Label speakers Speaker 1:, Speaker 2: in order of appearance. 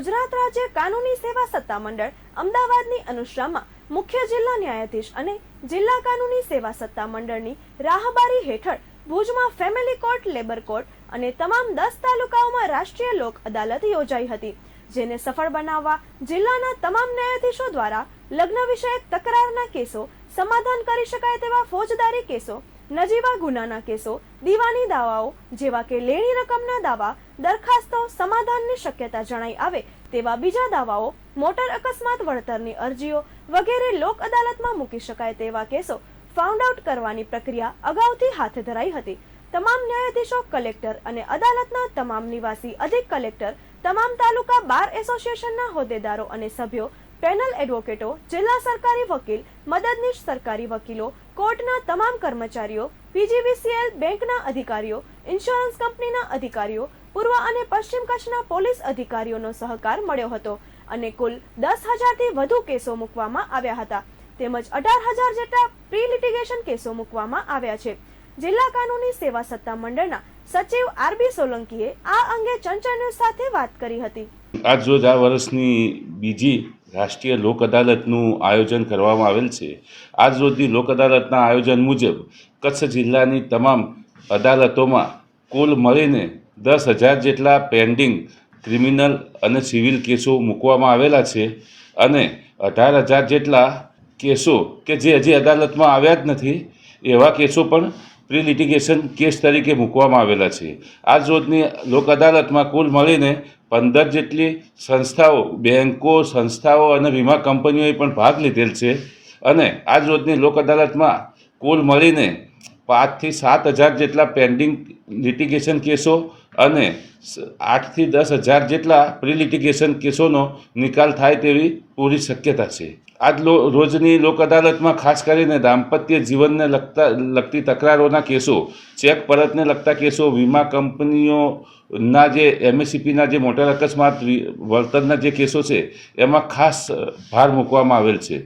Speaker 1: ગુજરાત રાજ્ય કાનૂની સેવા સત્તા મંડળ અમદાવાદની અનુશ્રામાં મુખ્ય જિલ્લા ન્યાયાધીશ અને જિલ્લા કાનૂની સેવા સત્તા મંડળની રાહબારી હેઠળ ભુજમાં ફેમિલી કોર્ટ, લેબર કોર્ટ અને તમામ દસ તાલુકાઓમાં રાષ્ટ્રીય લોક અદાલત યોજાઈ હતી, જેને સફળ બનાવવા જિલ્લાના તમામ ન્યાયાધીશો દ્વારા લગ્ન વિષયક તકરારના કેસો સમાધાન કરી શકાય તેવા ફોજદારી કેસો નજીવા ગુનાના કેસો, દીવાની દાવાઓ, જેવા કે લેણી રકમના દાવા, દરખાસ્તો સમાધાનની શક્યતા જણાઈ આવે તેવા બીજા દાવાઓ, મોટર અકસ્માત વળતરની અરજીઓ વગેરે લોક અદાલતમાં મૂકી શકાય તેવા કેસો ફાઉન્ડ આઉટ કરવાની પ્રક્રિયા અગાઉથી હાથ ધરાઈ હતી. તમામ ન્યાયાધીશો, કલેક્ટર અને અદાલતના તમામ નિવાસી, અધિક કલેક્ટર, તમામ તાલુકા બાર એસોસિએશનના હોદ્દેદારો અને સભ્યો, પેનલ એડવોકેટો, જિલ્લા સરકારી વકીલ, મદદનીશ સરકારી વકીલો કોર્ટના તમામ કર્મચારીઓ, પીજીવીસીએલ બેંકના અધિકારીઓ, ઇન્સ્યોરન્સ કંપનીના અધિકારીઓ, પૂર્વ અને પશ્ચિમ કચ્છના પોલીસ અધિકારીઓનો સહકાર મળ્યો હતો અને કુલ દસ હજારથી વધુ કેસો મૂકવામાં આવ્યા હતા. તેમજ અઢાર હજાર જેટલા પ્રી લિટિગેશન કેસો મૂકવામાં આવ્યા છે. જિલ્લા કાનૂની સેવા સત્તા મંડળના સચિવ આરબી સોલંકીએ આ અંગે ચંચળ ન્યૂઝ સાથે વાત કરી હતી.
Speaker 2: આજ રોજ આ વર્ષની બીજી રાષ્ટ્રીય લોક અદાલતનું આયોજન કરવામાં આવેલ છે. આજ રોજની લોક અદાલતના આયોજન મુજબ કચ્છ જિલ્લાની તમામ અદાલતોમાં કુલ મળીને દસ હજાર જેટલા પેન્ડિંગ ક્રિમિનલ અને સિવિલ કેસો મૂકવામાં આવેલા છે અને અઢાર હજાર જેટલા કેસો કે જે હજી અદાલતમાં આવ્યા જ નથી, એવા કેસો પણ પ્રી લિટિગેશન કેસ તરીકે મૂકવામાં આવેલા છે. આજ રોજની લોક અદાલતમાં કુલ મળીને પંદર જેટલી સંસ્થાઓ બેન્કો સંસ્થાઓ અને વીમા કંપનીઓએ પણ ભાગ લીધેલ છે. અને આજ રોજની લોક અદાલતમાં કુલ મળીને પાંચથી સાત હજાર જેટલા પેન્ડિંગ લિટિગેશન કેસો અને આઠથી દસ હજાર જેટલા પ્રિલિટિગેશન કેસોનો નિકાલ થાય તેવી પૂરી શક્યતા છે. આજ લો રોજની લોક અદાલતમાં ખાસ કરીને દાંપત્ય જીવનને લગતા, લગતી તકરારોના કેસો, ચેક પરતને લગતા કેસો, વીમા કંપનીઓના જે એમએસસીપીના જે મોટર અકસ્માત વળતરના જે કેસો છે, એમાં ખાસ ભાર મૂકવામાં આવેલ છે.